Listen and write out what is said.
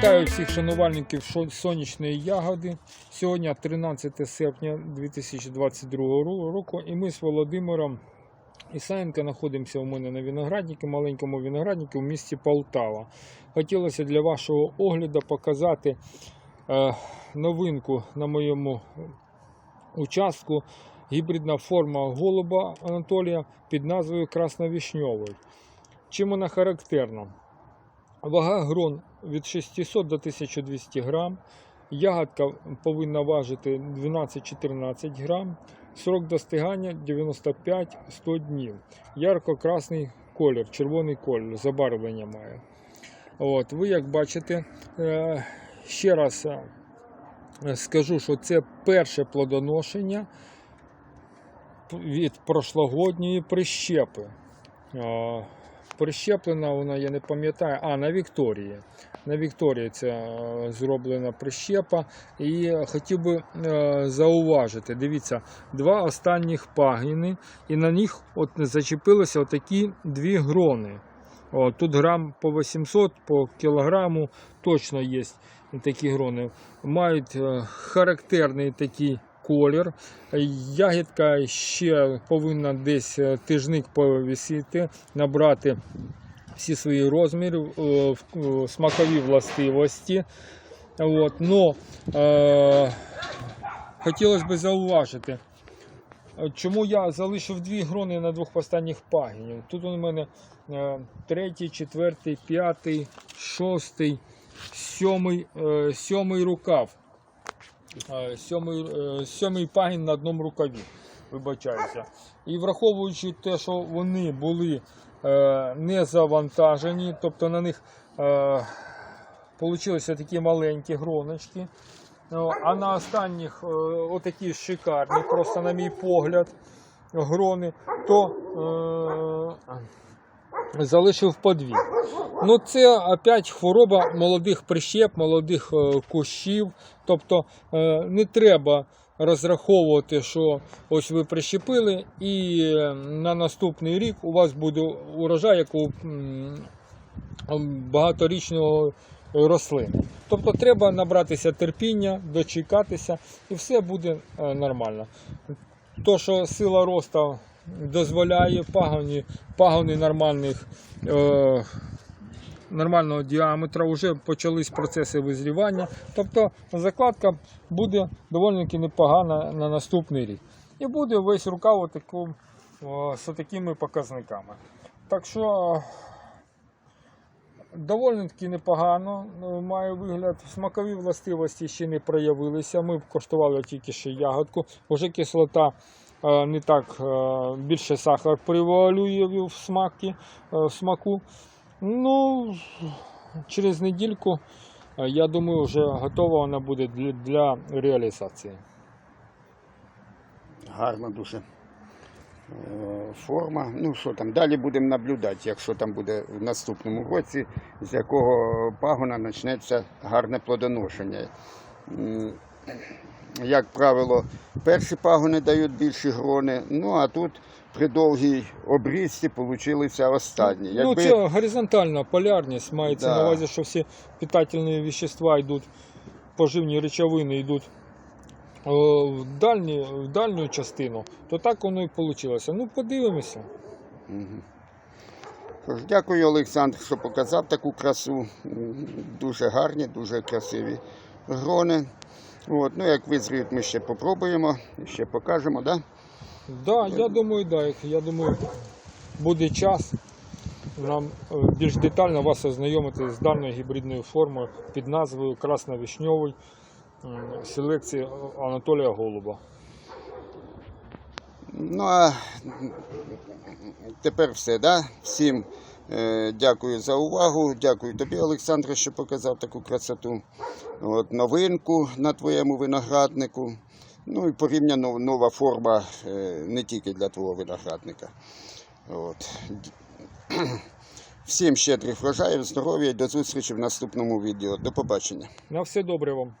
всіх шанувальників сонячної ягоди. Сьогодні 13 серпня 2022 року, і ми з Володимиром Ісаєнко знаходимося у мене на винограднику, маленькому винограднику в місті Полтава. Хотілося для вашого огляду показати е, новинку на моєму участку. Гібридна форма голуба Анатолія під назвою Красновішньовий. Чим вона характерна? Вага грон від 600 до 1200 грам. Ягодка повинна важити 12-14 грам. Срок достигання 95-100 днів. Ярко-красний колір, червоний колір, забарвлення має. От, ви як бачите, е, ще раз е, скажу, що це перше плодоношення від прошлогодньої прищепи. Прищеплена вона, я не пам'ятаю, а на Вікторії. На Вікторії це зроблена прищепа. І хотів би е, зауважити, дивіться, два останніх пагіни, і на них от зачепилися отакі дві грони. О, тут грам по 800, по кілограму точно є такі грони. Мають е, характерний такий колір. Ягідка ще повинна десь е, тижник повісити, набрати всі свої розміри, е, е, смакові властивості. От, но, е, хотілося б зауважити, чому я залишив дві грони на двох останніх пагінів. Тут у мене е, третій, четвертий, п'ятий, шостий, сьомий, е, сьомий рукав. Е, Сьомий, е, сьомий пагін на одному рукаві. Вибачаюся. І враховуючи те, що вони були е, не завантажені, тобто на них получилися такі маленькі гроночки. А на останніх отакі шикарні, просто на мій погляд, грони, то е, залишив по дві. Ну, це опять хвороба молодих прищеп, молодих е, кущів. Тобто е, не треба розраховувати, що ось ви прищепили, і е, на наступний рік у вас буде урожай, як у багаторічного рослини. Тобто треба набратися терпіння, дочекатися, і все буде нормально. То, що сила росту дозволяє пагони, пагони нормальних. Е, нормального діаметра, вже почались процеси визрівання. Тобто закладка буде доволі непогана на наступний рік. І буде весь рукав отаку, о, з такими показниками. Так що доволі таки непогано е, має вигляд. Смакові властивості ще не проявилися. Ми коштували тільки ще ягодку. Уже кислота не так е, більше сахар превалює в смакі, е, в смаку. Ну, через недільку, е, я думаю, вже готова вона буде для, реалізації. Гарна дуже е, форма. Ну що там, далі будемо наблюдати, якщо там буде в наступному році, з якого пагона почнеться гарне плодоношення. Як правило, перші пагони дають більші грони, ну а тут при довгій обрізці получилися останні. Ну, це горизонтальна полярність, мається Да. на увазі, що всі питательні вещества йдуть, поживні речовини йдуть е, в, дальні, в дальню частину, то так воно і вийшло. Ну, подивимося. Тож, дякую, Олександр, що показав таку красу. Дуже гарні, дуже красиві грони. От, ну, як визріють, ми ще попробуємо, ще покажемо, да? Да, я думаю, да. Я думаю, буде час нам е, більш детально вас ознайомити з даною гібридною формою під назвою Красновішньовий м, селекції Анатолія Голуба. Ну а тепер все, да? Всім дякую за увагу. Дякую тобі, Олександре, що показав таку красоту. От, новинку на твоєму винограднику. Ну і порівняно нова форма е, не тільки для твого виноградника. От. Всім щедрих врожаїв, здоров'я і до зустрічі в наступному відео. До побачення. На все добре вам.